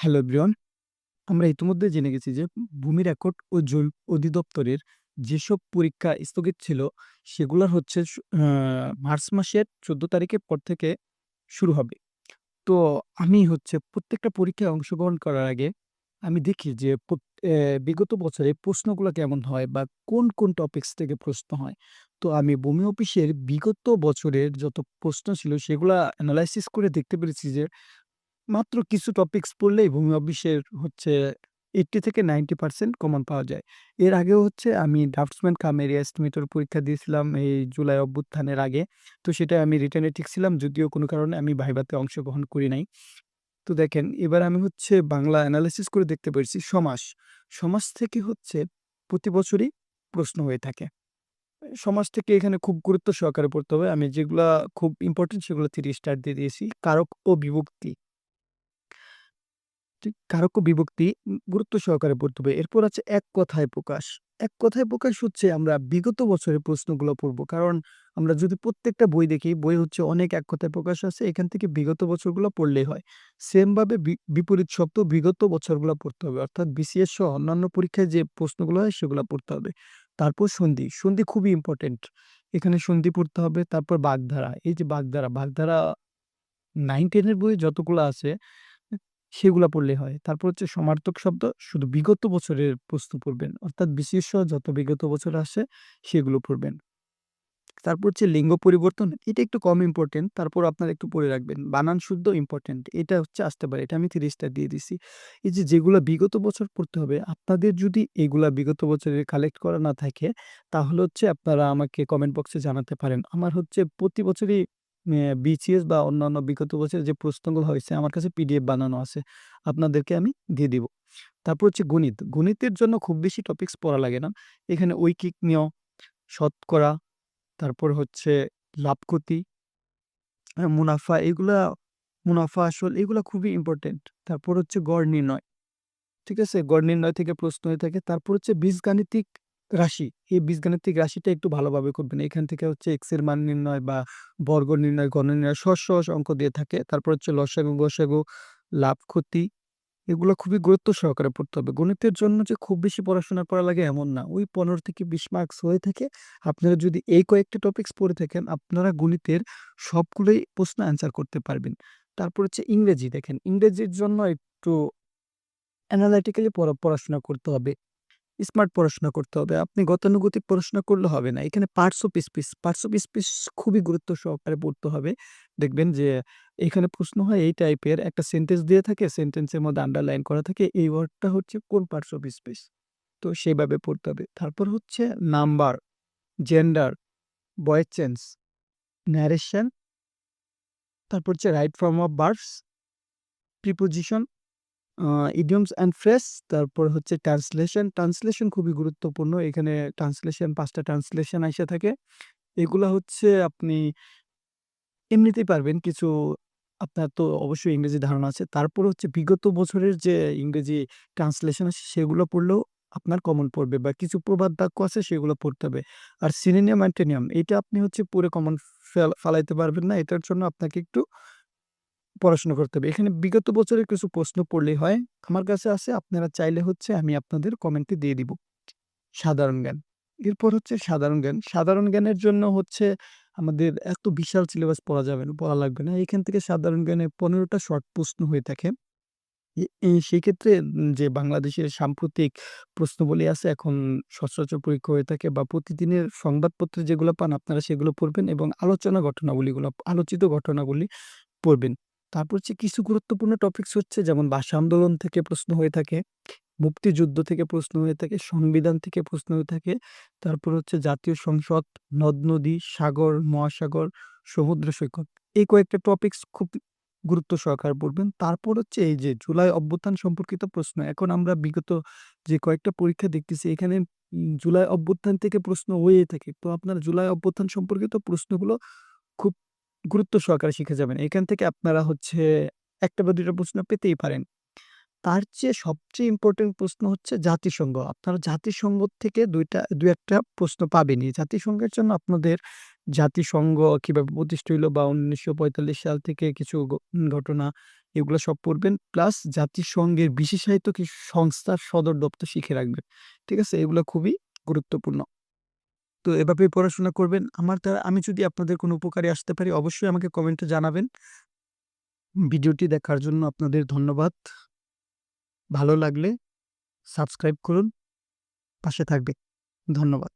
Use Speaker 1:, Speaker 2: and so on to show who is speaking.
Speaker 1: Hello everyone. আমরা ইতিমধ্যে জেনে গেছি যে ভূমি রেকর্ড ও জল অধিদপ্তরের যেসব পরীক্ষা স্থগিত ছিল সেগুলার হচ্ছে মার্চ মাসের ১৪ তারিখের পর থেকে শুরু হবে। তো আমি হচ্ছে প্রত্যেকটা পরীক্ষায় অংশগ্রহণ করার আগে আমি দেখি যে বিগত বছরে প্রশ্নগুলো কেমন হয় বা কোন, কোন টপিকস থেকে প্রশ্ন হয়। তো আমি ভূমি অফিসের বিগত বছরের যত প্রশ্ন ছিল সেগুলো অ্যানালাইসিস করে দেখতে পেরেছি যে মাত্র কিছু টপিকস পড়লেই ভূমি অফিসের হচ্ছে 80 থেকে 90% কমন পাওয়া যায়। এর আগেও হচ্ছে আমি ড্রাফটসম্যান কাম এরিয়া এস্টিমেটর পরীক্ষা দিয়েছিলাম এই জুলাই অভ্যুত্থানের আগে। তো সেটা আমি রিটার্নে ঠিক ছিলাম, যদিও কোনো কারণে আমি ভাইভাতে অংশগ্রহণ করি নাই। তো দেখেন, এবার আমি হচ্ছে বাংলা এনালাইসিস করে দেখতে পেরেছি সমাস। সমাজ থেকে হচ্ছে প্রতি বছরই প্রশ্ন হয়ে থাকে। সমাজ থেকে এখানে খুব গুরুত্ব সহকারে পড়তে হবে। আমি যেগুলা খুব ইম্পোর্টেন্ট সেগুলো 3 স্টার দিয়ে দিয়েছি। কারক ও বিভক্তি। ঠিক কারক বিভক্তি গুরুত্ব সহকারে পড়তে হবে। এরপর আছে এক কথায় প্রকাশ। এক কথায় প্রকাশ হচ্ছে আমরা বিগত বছরের প্রশ্নগুলো পড়ব। কারণ আমরা যদি প্রত্যেকটা বই দেখি, বই হচ্ছে অনেক এক কথায় প্রকাশ আছে। এখান থেকে বিগত বছরগুলো পড়লেই হয়। সেম ভাবে বি বিপরীত শব্দ বিগত বছরগুলো পড়তে হবে। অর্থাৎ বিসিএস সহ অন্যান্য পরীক্ষায় যে প্রশ্নগুলো হয় সেগুলো পড়তে হবে। তারপর সন্ধি। সন্ধি খুবই ইম্পোর্টেন্ট। এখানে সন্ধি পড়তে হবে। তারপর বাগধারা। এই যে বাগধারা, বাগধারা নাইন টেনের বই যতগুলো আছে সেগুলা পড়লে হয়। তারপর হচ্ছে সমার্থক শব্দ শুধু বিগত বছরের প্রশ্ন পড়বেন। অর্থাৎ সহ যত বিগত বছর আসে সেগুলো পড়বেন। তারপর হচ্ছে লিঙ্গ পরিবর্তন। এটা একটু কম ইম্পোর্টেন্ট। তারপর আপনারা একটু পড়ে রাখবেন। বানান শুদ্ধ ইম্পর্টেন্ট এটা হচ্ছে আসতে পারে। এটা আমি তিরিশটা দিয়ে দিছি। এই যে যেগুলা বিগত বছর পড়তে হবে, আপনাদের যদি এগুলা বিগত বছরের কালেক্ট করা না থাকে তাহলে হচ্ছে আপনারা আমাকে কমেন্ট বক্সে জানাতে পারেন। আমার হচ্ছে প্রতি বছরই বিসিএস বা অন্যান্য বিগত বছরের যে প্রশ্নগুলো হয়েছে আমার কাছে পিডিএফ বানানো আছে। আপনাদেরকে আমি দিয়ে দিব। তারপর হচ্ছে গণিত। গণিতের জন্য খুব বেশি টপিকস পড়া লাগে না। এখানে ঐকিক নিয়ম, শতকরা, তারপর হচ্ছে লাভ-ক্ষতি, মুনাফা এগুলা মুনাফা আসল এগুলা খুবই ইম্পোর্টেন্ট। তারপর হচ্ছে গড় নির্ণয়। ঠিক আছে? গড় নির্ণয় থেকে প্রশ্ন হয়ে থাকে। তারপর হচ্ছে বীজগাণিতিক রাশি। এই বীজগাণিতিক রাশিটা একটু ভালোভাবে করবেন। এখান থেকে হচ্ছে এক্সের মান নির্ণয় বা বর্গ নির্ণয়, ঘন নির্ণয় সহজ অঙ্ক দিয়ে থাকে। তারপর হচ্ছে লসাগু, গসাগু, লাভ-ক্ষতি এগুলো খুবই গুরুত্ব সহকারে পড়তে হবে। গণিতের জন্য যে খুব বেশি পড়াশোনা করা লাগে এমন না। ওই 15 থেকে 20 মার্কস হয়ে থাকে। আপনারা যদি এই কয়েকটা টপিকস পড়ে থাকেন আপনারা গণিতের সবগুলোই প্রশ্ন অ্যান্সার করতে পারবেন। তারপর হচ্ছে ইংরেজি দেখেন। ইংরেজির জন্য একটু অ্যানালাইটিক্যালি পড়া পড়াশোনা করতে হবে। স্মার্ট পড়াশোনা করতে হবে। আপনি গতানুগতিক পড়াশোনা করলে হবে না। এখানে parts of speech, parts of speech খুবই গুরুত্ব সহকারে পড়তে হবে। দেখবেন যে এখানে প্রশ্ন হয় এই টাইপের একটা সেন্টেন্স দিয়ে থাকে, সেন্টেন্সের মধ্যে আন্ডারলাইন করা থাকে এই ওয়ার্ডটা হচ্ছে কোন পার্টস অফ স্পিচ। তো সেভাবে পড়তে হবে। তারপর হচ্ছে number, gender, voice change, narration তারপর হচ্ছে right form of verbs, preposition, idioms and phrase তারপর হচ্ছে ট্রান্সলেশন। ট্রান্সলেশন খুবই গুরুত্বপূর্ণ। এখানে ট্রান্সলেশন পাঁচটা ট্রান্সলেশন আইসা থাকে। এগুলা হচ্ছে আপনি এমনিতেই পারবেন। কিছু আপনার তো অবশ্যই ইংরেজি ধারণা আছে। তারপর হচ্ছে বিগত বছরের যে ইংরেজি ট্রান্সলেশন আছে সেগুলো পড়লেও আপনার কমন পড়বে বা কিছু প্রবাদ বাক্য আছে সেগুলো পড়তে হবে। আর সিনোনিয়াম, অ্যান্টেনিয়াম এটা আপনি হচ্ছে পড়ে কমন ফেল ফালাইতে পারবেন না। এটার জন্য আপনাকে একটু পড়াশোনা করতে হবে। এখানে বিগত বছরের কিছু প্রশ্ন পড়লেই হয়। আমার কাছে আছে আপনারা চাইলে হচ্ছে আমি আপনাদের কমেন্টে দিয়ে দিব। সাধারণ জ্ঞান। এরপর হচ্ছে সাধারণ জ্ঞান। সাধারণ জ্ঞানের জন্য হচ্ছে আমাদের এত বিশাল সিলেবাস পড়া যাবে না, পড়া লাগবে না। এখান থেকে সাধারণ জ্ঞানে পনেরোটা শর্ট প্রশ্ন হয়ে থাকে। সেক্ষেত্রে যে বাংলাদেশের সাম্প্রতিক প্রশ্নবলী আছে এখন সচরাচর পরীক্ষা হয়ে থাকে বা প্রতিদিনের সংবাদপত্রে যেগুলো পান আপনারা সেগুলো পড়বেন এবং আলোচনা ঘটনাবলীগুলো আলোচিত ঘটনাগুলি পড়বেন। তারপর হচ্ছে কিছু গুরুত্বপূর্ণ টপিকস হচ্ছে যেমন ভাষা আন্দোলন থেকে প্রশ্ন হয়ে থাকে, মুক্তিযুদ্ধ থেকে প্রশ্ন হয়ে থাকে, সংবিধান থেকে প্রশ্ন হয়ে থাকে। তারপর হচ্ছে জাতীয় সংসদ, নদ-নদী, সাগর, মহাসাগর, সমুদ্র সৈকত। এই কয়েকটা টপিকস খুব গুরুত্ব সহকারে পড়বেন। তারপর হচ্ছে এই যে জুলাই অভ্যুত্থান সম্পর্কিত প্রশ্ন। এখন আমরা বিগত যে কয়েকটা পরীক্ষা দেখতেছি এখানে জুলাই অভ্যুত্থান থেকে প্রশ্ন হয়েই থাকে। তো আপনার জুলাই অভ্যুত্থান সম্পর্কিত প্রশ্নগুলো খুব গুরুত্ব সহকারে শিখে যাবেন। এখান থেকে আপনারা হচ্ছে একটা বা ২ টা প্রশ্ন পেতেই পারেন। তার চেয়ে সবচেয়ে ইম্পোর্টেন্ট প্রশ্ন হচ্ছে জাতিসংঘ। আপনারা জাতিসংঘ থেকে ২ টা ২-১ প্রশ্ন পাবেনই। জাতিসংঘের জন্য আপনাদের জাতিসংঘ কীভাবে প্রতিষ্ঠা হইল বা ১৯৪৫ সাল থেকে কিছু ঘটনা এগুলো সব পড়বেন। প্লাস জাতিসংঘের বিশেষায়িত কিছু সংস্থার সদর দপ্তর শিখে রাখবেন। ঠিক আছে? এগুলো খুবই গুরুত্বপূর্ণ। তো এভাবে পড়াশোনা করবেন। আমার দ্বারা, আমি যদি আপনাদের কোনো উপকারে আসতে পারি, অবশ্যই আমাকে কমেন্টে জানাবেন। ভিডিওটি দেখার জন্য আপনাদের ধন্যবাদ। ভালো লাগলে সাবস্ক্রাইব করুন। পাশে থাকবে ধন্যবাদ।